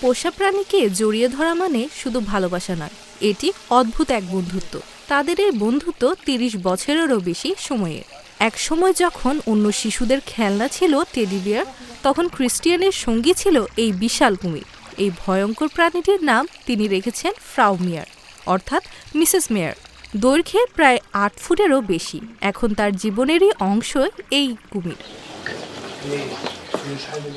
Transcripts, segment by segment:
পোষা প্রাণীকে জড়িয়ে ধরা মানে শুধু ভালোবাসা নয়, এটি অদ্ভুত এক বন্ধুত্ব। তাদের এই বন্ধুত্ব তিরিশ বছরেরও বেশি সময়ের। এক সময় যখন অন্য শিশুদের খেলনা ছিল টেডি বিয়ার, তখন ক্রিস্টিয়ানের সঙ্গী ছিল এই বিশাল কুমির। এই ভয়ঙ্কর প্রাণীটির নাম তিনি রেখেছেন ফ্রাউ মিয়ার, অর্থাৎ মিসেস মেয়ার। দৈর্ঘ্যে প্রায় আট ফুটেরও বেশি। এখন তার জীবনেরই অংশ এই কুমির।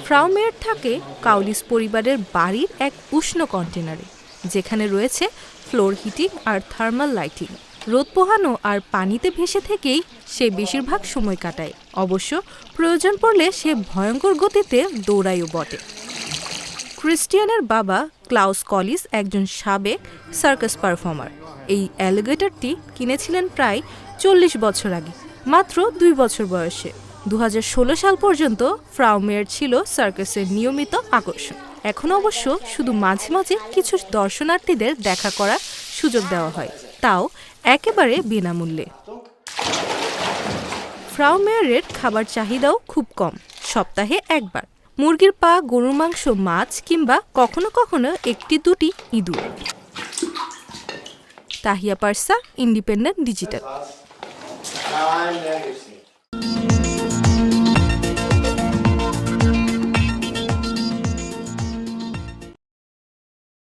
ফ্রাউমেয়ার থাকে কাউলিস পরিবারের বাড়ির এক উষ্ণ কন্টেনারে, যেখানে রয়েছে ফ্লোর হিটিং আর থার্মাল লাইটিং। রোদ পোহানো আর পানিতে ভেসে থেকেই সে বেশিরভাগ সময় কাটায়। অবশ্য প্রয়োজন পড়লে সে ভয়ঙ্কর গতিতে দৌড়ায়ও বটে। ক্রিস্টিয়ানের বাবা ক্লাউস কলিস একজন সাবেক সার্কাস পারফর্মার। এই অ্যালিগেটরটি কিনেছিলেন প্রায় চল্লিশ বছর আগে, মাত্র দুই বছর বয়সে। দু হাজার ষোলো সাল পর্যন্ত ফ্রাউমেয়ার ছিল সার্কাসের নিয়মিত আকর্ষণ। এখন অবশ্য শুধু মাঝে মাঝে কিছু দর্শনার্থীদের দেখা করার সুযোগ দেওয়া হয়। তাও একেবারে বিনামূল্যে। ফ্রাউমেয়ারের খাবার চাহিদাও খুব কম, সপ্তাহে একবার। মুরগির পা, গরুর মাংস, মাছ কিংবা কখনো কখনো একটি দুটি ইঁদুর। Tahiya Parsa, independent digital.